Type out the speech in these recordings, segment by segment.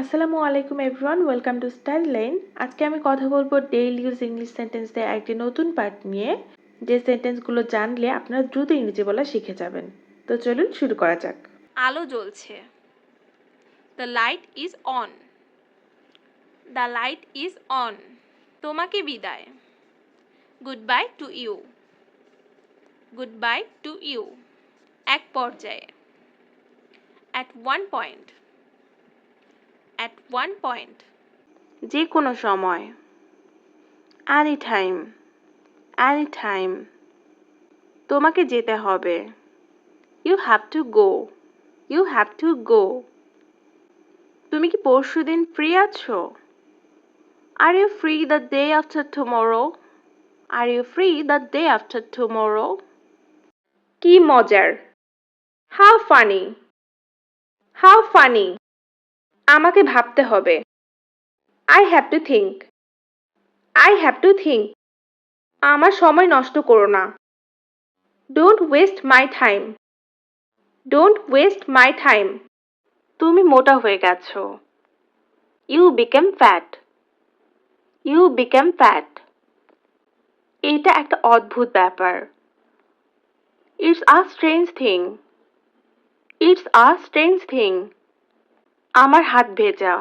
আসসালামু আলাইকুম everyone welcome to Style Line আজকে আমি কথা বলব ডেইলি ইউজ ইংলিশ সেন্টেন্সের একটি নতুন পার্ট নিয়ে। যে সেন্টেন্সগুলো জানলে আপনারা দ্রুত ইংরেজি বলা শিখে যাবেন। তো চলুন শুরু করা যাক। আলো জ্বলছে। The light is on the light is on তোমাকে বিদায়। Goodbye to you goodbye to you এক পর্যায়ে। At one point at one point যে কোনো সময়। এনি টাইম এনি টাইম তোমাকে যেতে হবে। You have to go you have to go তুমি কি পরশু দিন ফ্রি আছো? Are you free the day after tomorrow are you free the day after tomorrow কি মজার। হাউ ফানি হাউ ফানি আমাকে ভাবতে হবে। I have to think I have to think আমার সময় নষ্ট করো না। Don't waste my time don't waste my time তুমি মোটা হয়ে গেছো। You became fat you became fat এটা একটা অদ্ভুত ব্যাপার। It's a strange thing it's a strange thing আমার হাত ভেজা।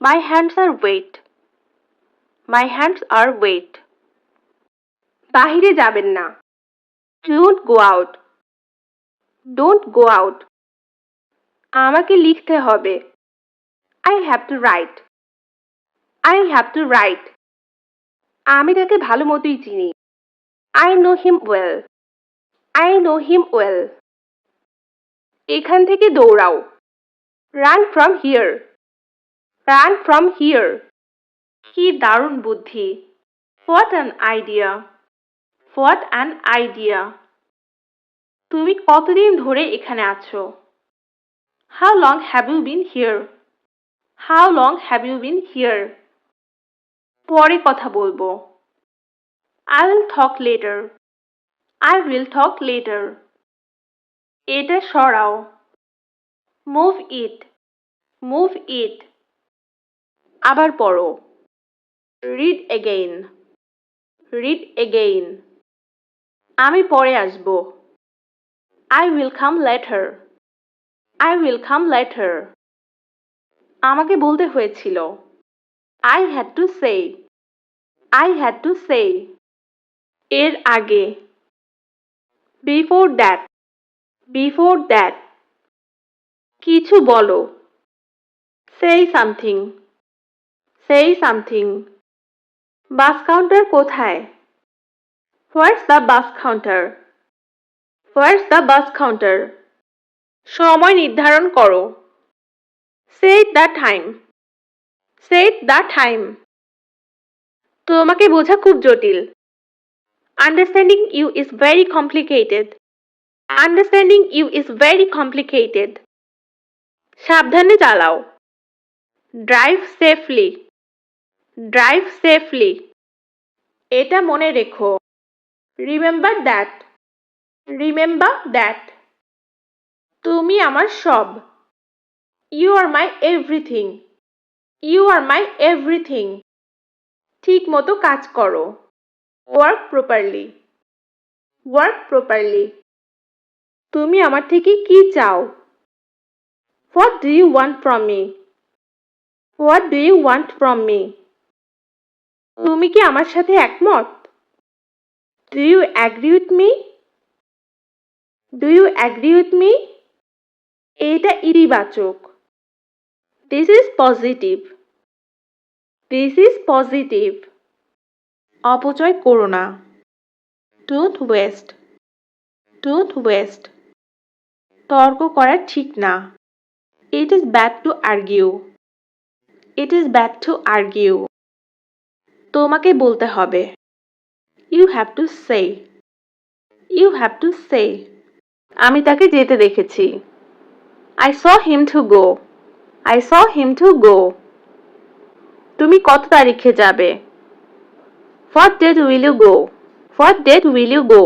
My hands are wet my hands are wet বাহিরে যাবেন না। Don't go out don't go out আমাকে লিখতে হবে। I have to write I have to write আমি তাকে ভালো মতোই চিনি। I know him well I know him well এখান থেকে দৌড়াও। Run from here run from here কি দারুণ বুদ্ধি। What an idea what an idea তুমি কতদিন ধরে এখানে আছো? How long have you been here how long have you been here পরে কথা বলব। I will talk later I will talk later এটা সরাও। মুভ ইট মুভ ইট আবার পড়ো। রিড এগেইন রিড এগেইন আমি পরে আসব। I will come later I will come later আমাকে বলতে হয়েছিল। I had to say I had to say এর আগে। বিফোর দ্যাট বিফোর দ্যাট কিছু বলো। Say something say something bus counter কোথায়? What's the bus counter what's the bus counter সময় নির্ধারণ করো। Set the time set the time তোমাকে বোঝা খুব জটিল। Understanding you is very complicated understanding you is very complicated সাবধানে চালাও। ড্রাইভ সেফলি ড্রাইভ সেফলি এটা মনে রেখো। রিমেম্বার দ্যাট রিমেম্বার দ্যাট তুমি আমার সব। You are my everything you are my everything ঠিক মতো কাজ করো। ওয়ার্ক প্রপারলি ওয়ার্ক প্রপারলি তুমি আমার থেকে কি চাও? What do you want from me what do you want from me তুমি কি আমার সাথে একমত? Do you agree with me do you agree with me এটা ইতিবাচক। This is positive this is positive অপচয় করো না। ডোন্ট ওয়েস্ট ডোন্ট ওয়েস্ট তর্ক করা ঠিক না। It is bad to argue it is bad to argue তোমাকে বলতে হবে। You have to say you have to say আমি তাকে যেতে দেখেছি। I saw him to go I saw him to go তুমি কত তারিখে যাবে? For date will you go for date will you go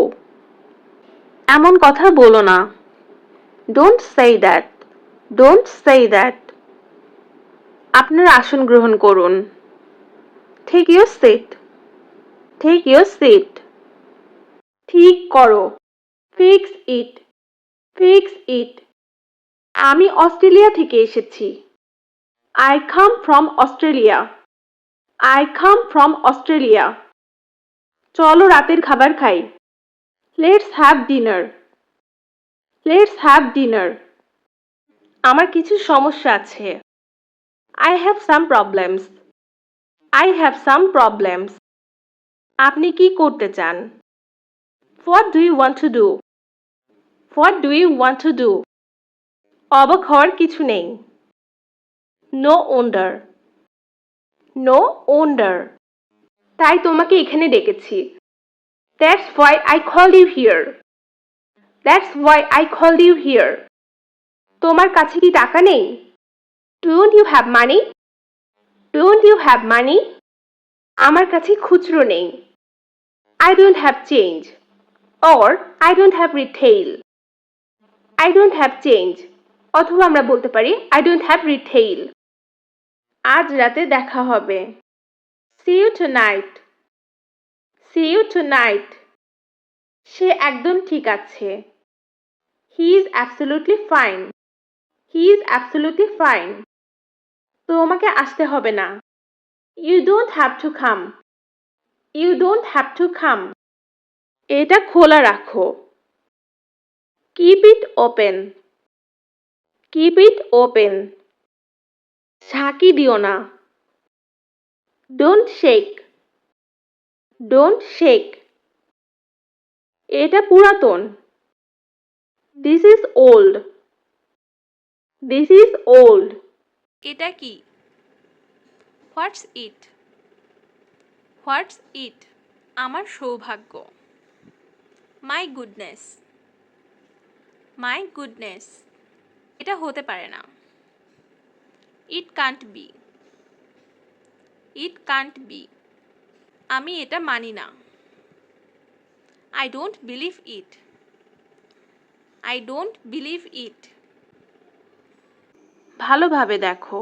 এমন কথা বলো না। Don't say that don't say that আপনার আসন গ্রহণ করুন। Take your seat take your seat ঠিক করো। ফিক্স ইট ফিক্স ইট আমি অস্ট্রেলিয়া থেকে এসেছি। I come from Australia I come from Australia চলো রাতের খাবার খাই। Let's have dinner let's have dinner আমার কিছু সমস্যা আছে। I have some problems I have some problems আপনি কি করতে চান? What do you want to do what do you want to do অবাক হওয়ার কিছু নেই। নো ওন্ডার নো ওন্ডার তাই তোমাকে এখানে ডেকেছি। That's why I call you here that's why I call you here তোমার কাছে কি টাকা নেই? Don't you have money don't you have money আমার কাছে খুচরো নেই। I don't have change or I don't have retail I don't have change অথবা আমরা বলতে পারি আই ডোন্ট হ্যাভ রিটেইল আজ রাতে দেখা হবে। See you tonight see you tonight সে একদম ঠিক আছে। He is absolutely fine he is absolutely fine তোমাকে আসতে হবে না। You don't have to come you don't have to come এটা খোলা রাখো। Keep it open keep it open ঝাঁকি দিও না। ডোন্ট শেক ডোন্ট শেক এটা পুরাতন। This is old this is old এটা কি? হোয়াটস ইট হোয়াটস ইট আমার সৌভাগ্য। মাই গুডনেস মাই গুডনেস এটা হতে পারে না। It can't be it can't be আমি এটা মানি না। I don't believe it I don't believe it ভালোভাবে দেখো।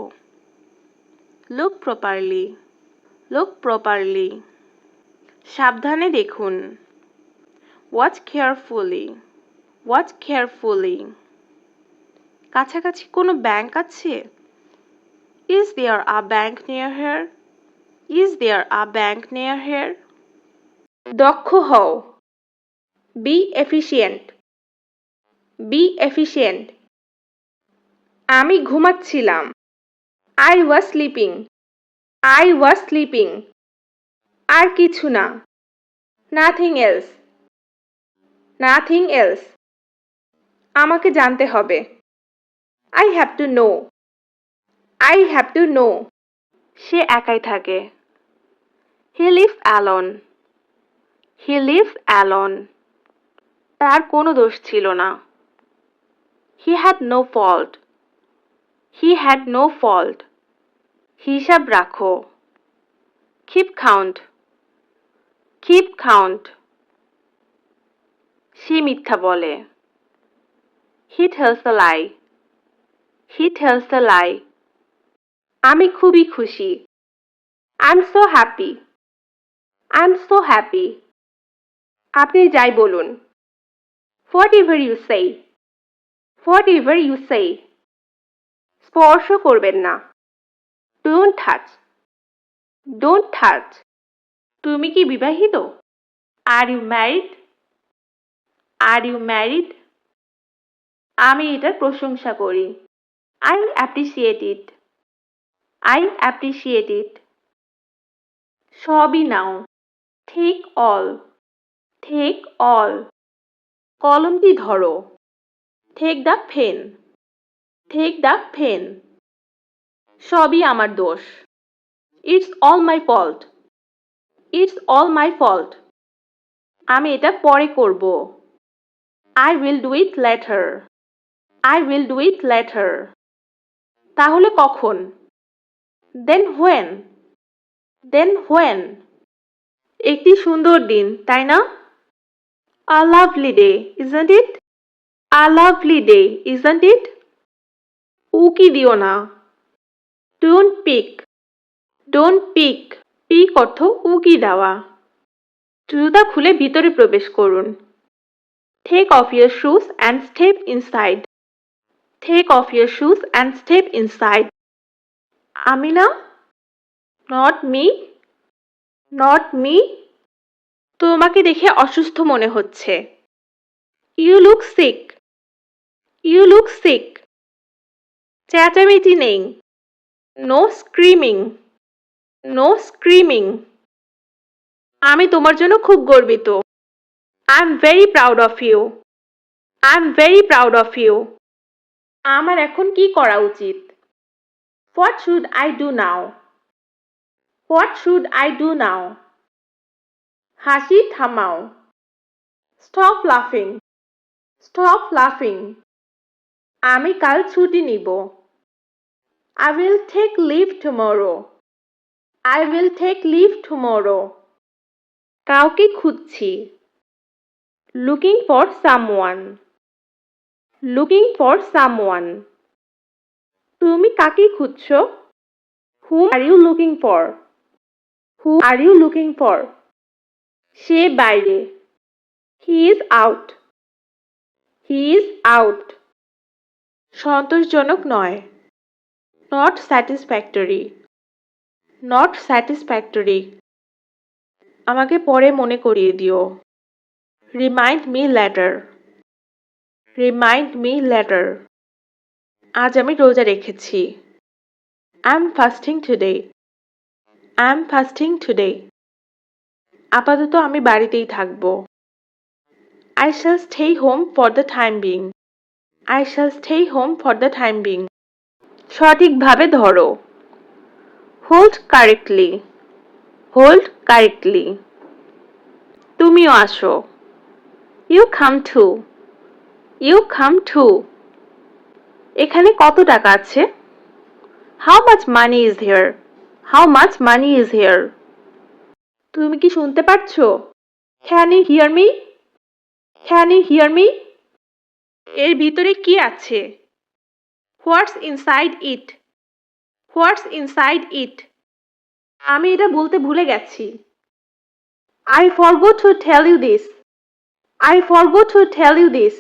লুক প্রপারলি লুক প্রপারলি সাবধানে দেখুন। ওয়াচ কেয়ারফুলি ওয়াচ কেয়ারফুলি কাছাকাছি কোনো ব্যাংক আছে? Is there a bank near here is there a bank near here দক্ষ হও। বি এফিসিয়েন্ট বি এফিসিয়েন্ট আমি ঘুমাচ্ছিলাম। I was sleeping I was sleeping আর কিছু না। নাথিং এলস নাথিং এলস আমাকে জানতে হবে। I have to know I have to know সে একাই থাকে। He live alone he live alone তার কোনো দোষ ছিল না। He had no fault he had no fault হিসাব রাখো। কিপ কাউন্ট কিপ কাউন্ট সে মিথ্যা বলে। He the lie he the লাই আমি খুবই খুশি। I am so happy I am so happy আপনি যাই বলুন। Whatever you say whatever you say স্পর্শ করবেন না। ডোন্ট টাচ ডোন্ট টাচ তুমি কি বিবাহিত? Are you married are you married আমি এটার প্রশংসা করি। I appreciate it I appreciate it সবই নাও। ঠিক অল ঠিক অল কলমটি ধরো। Take the pen take the pen সবই আমার দোষ। It's all my fault it's all my fault আমি এটা পরে করব। I will do it later I will do it later তাহলে কখন? দেন হোয়েন দেন হোয়েন একটি সুন্দর দিন, তাই না? A lovely day isn't it a lovely day isn't it উকি দিও না। Don't peek don't peek peek অর্থ উকি দেওয়া। জুতা খুলে ভিতরে প্রবেশ করুন। Take off your shoes and step inside take off your shoes and step inside আমি না নট মি নট মি তোমাকে দেখে অসুস্থ মনে হচ্ছে। You look sick you look sick চেঁচামেচি নেই নো স্ক্রিমিং নো স্ক্রিমিং আমি তোমার জন্য খুব গর্বিত। I am very proud of you I am very proud of you আমার এখন কি করা উচিত? What should I do now what should I do now হাসি থামাও। স্টপ লাফিং স্টপ লাফিং আমি কাল ছুটি নিব। I will take leave tomorrow I will take leave tomorrow কাউকে খুঁজছি। Looking for someone looking for someone তুমি কাকে খুঁজছো? Who are you looking for who are you looking for সে বাইরে। He is out he is out সন্তোষজনক নয়। Not satisfactory not satisfactory আমাকে পরে মনে করিয়ে দিও। Remind me later remind me later আজ আমি রোজা রেখেছি। I am fasting today I am fasting today আপাতত আমি বাড়িতেই থাকব। I shall stay home for the time being I shall stay home for the time being সঠিকভাবে ধরো। হোল্ড কারেক্টলি হোল্ড কারেক্টলি তুমিও আসো। You come to you come to এখানে কত টাকা আছে? How much money is here how much money is here তুমি কি শুনতে পারছ can you hear me can you hear me এর ভিতরে কি আছে? What's inside it what's inside it আমি এটা বলতে ভুলে গেছি। I forgot to tell you this I forgot to tell you this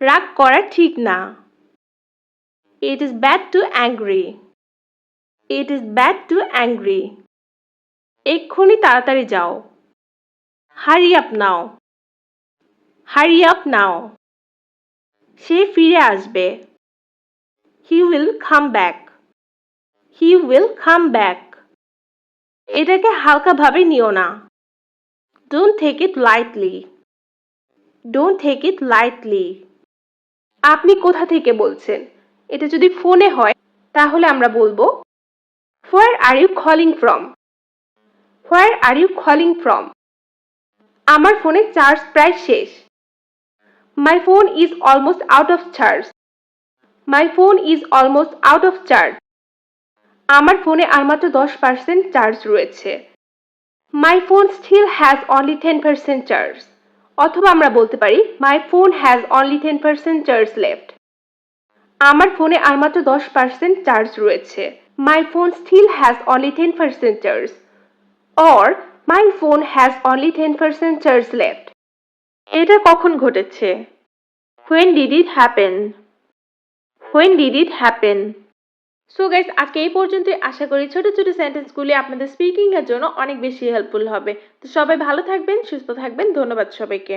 রাগ করা ঠিক না। It is bad to angry it is bad to angry এক্ষুনি তাড়াতাড়ি যাও। হারি আপ নাও হারি আপ নাও সে ফিরে আসবে। He will come back he will come back এটাকে হালকাভাবে নিও না। Don't take it lightly don't take it lightly আপনি কোথা থেকে বলছেন? এটা যদি ফোনে হয়, তাহলে আমরা বলব where are you calling from where are you calling from আমার ফোনে চার্জ প্রায় শেষ। My phone is almost out of charge my phone is almost out of charge আমার ফোনে আর মাত্র দশ পার্সেন্ট চার্জ রয়েছে। My phone still has only ten percent charge অথবা আমরা বলতে পারি my phone has only ten percent charge left আমার ফোনে আর মাত্র দশ পার্সেন্ট চার্জ রয়েছে। My phone still has only ten percent charge or my phone has only ten percent charge left এটা কখন ঘটেছে? When did it happen when did it happen so guys আজকে এই পর্যন্তই। আশা করি ছোট ছোট সেন্টেন্সগুলি আপনাদের স্পিকিংয়ের জন্য অনেক বেশি হেল্পফুল হবে। তো সবাই ভালো থাকবেন, সুস্থ থাকবেন। ধন্যবাদ সবাইকে।